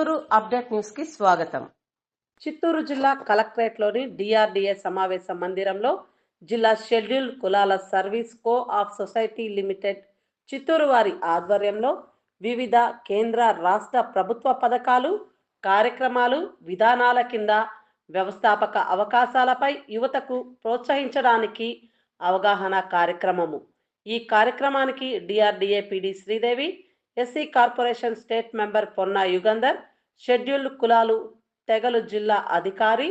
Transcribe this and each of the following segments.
Chittoor update న్యూస్కి స్వాగతం. చిత్తూరు జిల్లా కలెక్టరేట్లోని డిఆర్డిఏ సమావేశ మందిరంలో జిల్లా షెడ్యూల్డ్ కులాల service co op society limited Chittoor వారి ఆధ్వర్యంలో వివిధ కేంద్ర రాష్ట్ర ప్రభుత్వ పథకాలు కార్యక్రమాలు విధానాల కింద వ్యవస్థాపక అవకాశాలపై యువతకు ప్రోత్సహించడానికి అవగాహన కార్యక్రమము. ఈ కార్యక్రమానికి DRDA PD Sridevi SC corporation state member Ponna Yugandhar scheduled కులాలు తెగలు జిల్లా అధికారి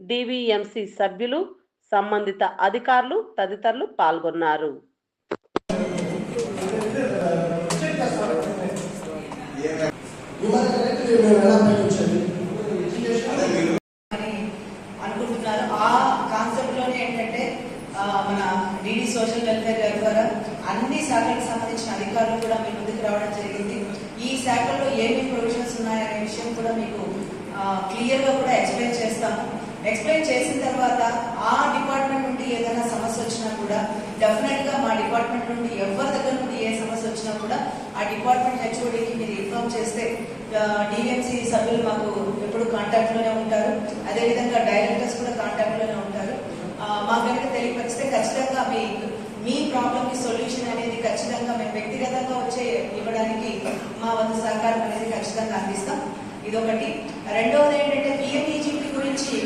డివిఎంసి సభ్యులు సంబంధిత అధికారులు తదితరులు పాల్గొన్నారు. అనుకుంటున్నారు. ఆ కాన్సెప్ట్లోనే ఏంటంటే మన డిడి సోషల్ వెల్ఫేర్ ద్వారా అన్ని శాఖలకు సంబంధించిన అధికారులు కూడా మీ ముందుకు రావడం జరిగింది. ఈ శాఖల్లో ఏమేమి ప్రొవిజన్స్ ఉన్నాయనే విషయం కూడా మీకు క్లియర్గా కూడా ఎక్స్ప్లెయిన్ చేస్తాము. ఎక్స్ప్లెయిన్ చేసిన తర్వాత ఆ డిపార్ట్మెంట్ నుండి ఏదైనా సమస్య వచ్చినా కూడా డెఫినెట్గా మా డిపార్ట్మెంట్ నుండి ఎవరి దగ్గర నుండి ఏ సమస్య వచ్చినా కూడా ఆ డిపార్ట్మెంట్ హెచ్ఓడికి మీరు ఇన్ఫార్మ్ చేస్తే డిఎంసి సభ్యులు మాకు ఎప్పుడు కాంటాక్ట్లోనే ఉంటారు. అదేవిధంగా డైరెక్టర్స్ కూడా కాంటాక్ట్లోనే ఉంటారు. మా మాకు కనుక తెలియపరిస్తే ఖచ్చితంగా మీ మీ ప్రాబ్లమ్కి సొల్యూషన్ అనేది ఖచ్చితంగా మేము వ్యక్తిగతంగా వచ్చే ఇవ్వడానికి మా వంతు సహకారం అనేది ఖచ్చితంగా అందిస్తాం. ఇదొకటి. రెండవది ఏంటంటే పిఎంఈజీపీ గురించి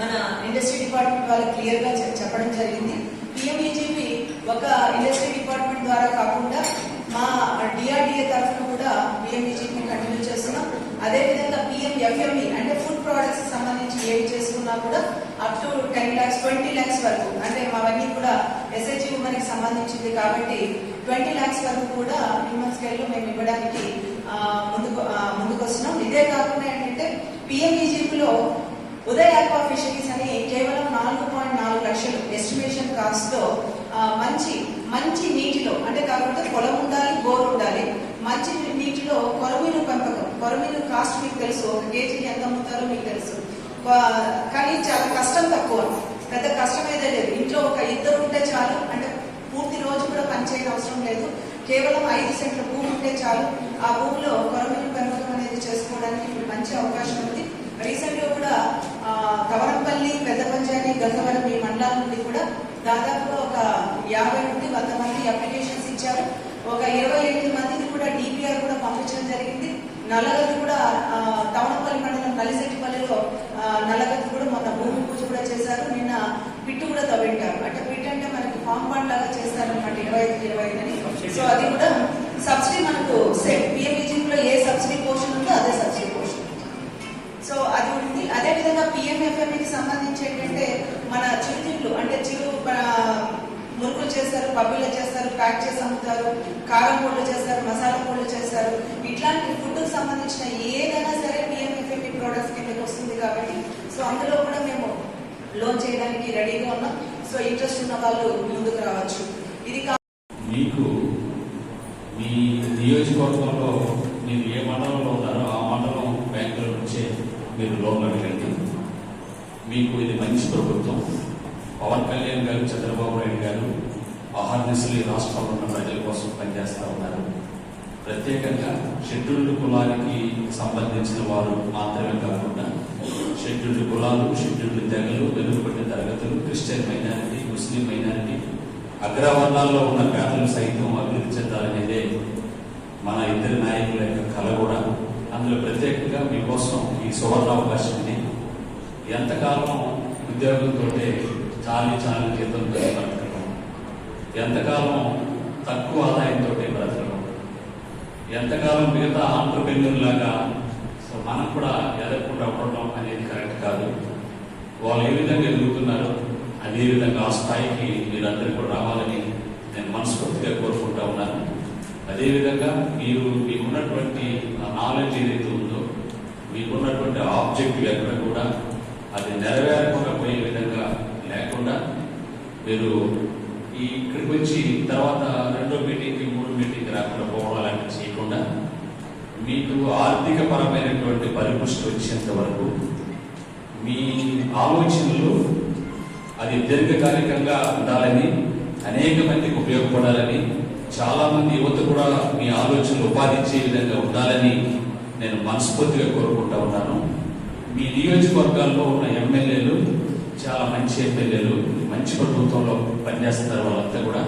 మన ఇండస్ట్రీ డిపార్ట్మెంట్ వాళ్ళు క్లియర్గా చెప్పడం జరిగింది. పిఎంఈజీపీ ఒక ఇండస్ట్రీ డిపార్ట్మెంట్ ద్వారా కాకుండా మా డిఆర్డిఏ తరఫున కూడా పిఎంఈజీపీ కంటిన్యూ చేస్తున్నాం. అదేవిధంగా పిఎంఎఫ్ఎంఈ అంటే ఫుడ్ ప్రొడక్ట్స్ సంబంధించి ఏవి చేసుకున్నా కూడా up to ten lakhs twenty lakhs వరకు. అంటే మావన్నీ కూడా ఎస్హెచ్జి మనకి సంబంధించింది కాబట్టి ట్వంటీ ల్యాక్స్ వరకు కూడా హ్యూమన్ స్కేల్లో మేము ఇవ్వడానికి ముందుకు ముందుకొస్తున్నాం. ఇదే కాకుండా ఏంటంటే పిఎంఈజీపీలో ఉదయ్ ఆక్వా ఫిషరీస్ అని కేవలం నాలుగు పాయింట్ నాలుగు లక్షలు ఎస్టిమేషన్ కాస్ట్తో మంచి మంచి నీటిలో అంటే కాకుండా పొలం ఉండాలి బోర్ ఉండాలి మంచి నీటిలో కొరమీను పెంపకం కొరమీను కాస్ట్ మీకు తెలుసు. ఒక కేజీకి ఎంత అమ్ముతారో మీకు తెలుసు. కానీ చాలా కష్టం తక్కువ. పెద్ద కష్టం ఏదో లేదు. ఇంట్లో ఒక ఇద్దరు ఉంటే చాలు అంటే పూర్తి రోజు కూడా పనిచేయని అవసరం లేదు. కేవలం ఐదు సెంట్ల భూమి ఉంటే చాలు. ఆ భూమిలో కొరమీను పెంపకం అనేది చేసుకోవడానికి ఇప్పుడు మంచి అవకాశం ఉంది. రీసెంట్గా కూడా కవరంపల్లి పెద్ద పంచాయతీ గంగవరం ఈ మండలాల నుండి కూడా దాదాపుగా ఒక యాభై నుండి వంద మంది అప్లికేషన్స్ ఇచ్చారు. ఒక ఇరవై ఎనిమిది మందికి కూడా డిపిఆర్ కూడా పంపించడం జరిగింది. నల్లగది కూడా తవనపల్లి మండలం నలిశెట్టిపల్లిలో నల్లగది కూడా మొన్న భూమి పూజ కూడా చేశారు. నిన్న పిట్టు కూడా తవ్వింటారు. అంటే పిట్ అంటే మనకి ఫామ్ పాండ్ లాగా చేస్తారు ఇరవై ఐదు ఇరవై ఐదు అని. సో అది కూడా సబ్సిడీ మనకు సేమ్ పిఎంఈజీ లో ఏ సబ్సిడీ పోర్షన్ ఉందో అదే సబ్సిడీ పోర్షన్ సో అది ఉంది. అదే విధంగా పిఎంఎఫ్ఎంకి సంబంధించి ఏంటంటే మన చిరుతిండ్లు అంటే చిరు మురుకులు చేస్తారు పబ్బులు చేస్తారు ప్యాక్ చేసి అమ్ముతారు కారం పొడులు చేస్తారు మసాలా పొడులు చేస్తారు. ఇట్లాంటి ఫుడ్ సంబంధించిన ఏదైనా సరే పిఎంఎఫ్ఎంఈ ప్రొడక్ట్స్ కిందకి వస్తుంది కాబట్టి సో అందులో లోన్ చేయడానికి రెడీగా ఉన్నాం సో ఇంట్రెస్ట్ ఉన్న వాళ్ళు ముందుకు రావచ్చు. ఇది మీకు మీ నియోజకవర్గంలో మీరు ఏ మండలంలో ఉన్నారో ఆ మండలం బ్యాంకుల నుంచే మీరు లోన్ అడగండి. మీకు ఇది మంచి ప్రభుత్వం. పవన్ కళ్యాణ్ గారు చంద్రబాబు నాయుడు గారు ఆహార ఈ రాష్ట్రంలో ఉన్న ప్రజల కోసం పనిచేస్తూ ఉన్నారు. ప్రత్యేకంగా షెడ్యూల్డ్ కులానికి సంబంధించిన వారు మాత్రమే కాకుండా షెడ్యూల్డ్ కులాలు షెడ్యూల్డ్ తెగలు వెనుకబడిన తరగతులు క్రిస్టియన్ మైనారిటీ ముస్లిం మైనారిటీ అగ్రవర్ణాల్లో ఉన్న పేదలు సైతం అభివృద్ధి చెందాలనేదే మన ఇద్దరి నాయకుల యొక్క కళ కూడా. అందులో ప్రత్యేకంగా మీకోసం ఈ సువర్ణ అవకాశం ఎంతకాలం ఉద్యోగంతో చాలీ చాలీ జీతంతో బ్రతకడం ఎంతకాలం తక్కువ ఆదాయంతో బ్రతకడం ఎంతకాలం మిగతా ఆంటర్ప్రెన్యూర్ లాగా సో మనం కూడా ఎదగకుండా ఉండడం అనేది కరెక్ట్ కాదు. వాళ్ళు ఏ విధంగా ఎదుగుతున్నారో అదే విధంగా ఆ స్థాయికి మీరందరూ కూడా రావాలని నేను మనస్ఫూర్తిగా కోరుకుంటా ఉన్నాను. అదేవిధంగా మీరు మీకున్నటువంటి నాలెడ్జ్ ఏదైతే ఉందో మీకున్నటువంటి ఆబ్జెక్టివ్ ఎక్కడ కూడా అది నెరవేరకుండా పోయే విధంగా లేకుండా మీరు ఈ ఇక్కడికి వచ్చి తర్వాత రెండో మీటింగ్కి మూడో మీటింగ్కి రాకుండా పోవడం మీకు ఆర్థిక పరమైనటువంటి పరిపుష్టి వచ్చేంత వరకు మీ ఆలోచనలు అది దీర్ఘకాలికంగా ఉండాలని అనేక మందికి ఉపయోగపడాలని చాలా మంది యువత కూడా మీ ఆలోచనలు ఉపాధి ఇచ్చే విధంగా ఉండాలని నేను మనస్ఫూర్తిగా కోరుకుంటా ఉన్నాను. మీ నియోజకవర్గాల్లో ఉన్న ఎమ్మెల్యేలు చాలా మంచి ఎమ్మెల్యేలు మంచి ప్రభుత్వంలో పనిచేస్తున్నారు వాళ్ళంతా కూడా.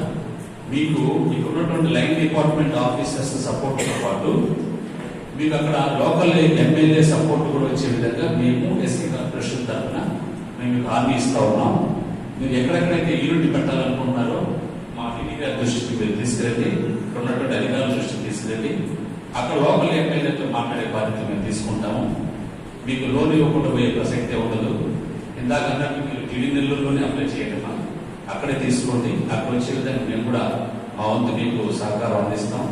మీకు ఇక్కడ ఉన్నటువంటి లైన్ డిపార్ట్మెంట్ ఆఫీసర్స్ సపోర్ట్తో పాటు మీకు అక్కడ లోకల్ ఎమ్మెల్యే సపోర్ట్ కూడా వచ్చే విధంగా మేము ఎస్సీ కార్పొరేషన్ తరఫున మేము హామీ ఇస్తా ఉన్నాం. మీరు ఎక్కడెక్కడైతే యూనిట్ పెట్టాలనుకుంటున్నారో మా డిడి గారి దృష్టికి మీరు తీసుకెళ్ళి ఇక్కడ ఉన్నటువంటి అధికారుల దృష్టికి తీసుకెళ్ళి అక్కడ లోకల్ ఎమ్మెల్యేతో మాట్లాడే బాధ్యత మేము తీసుకుంటాము. మీకు లోన్ ఇవ్వకుండా పోయే ప్రసక్తే ఉండదు. ఇందాక అన్నట్టు మీరు గిడి నెల్లూరులోనే అప్లై చేయటమా? అక్కడే తీసుకోండి. అక్కడ వచ్చే విధంగా మేము కూడా మా వంతు మీకు సహకారం అందిస్తాం.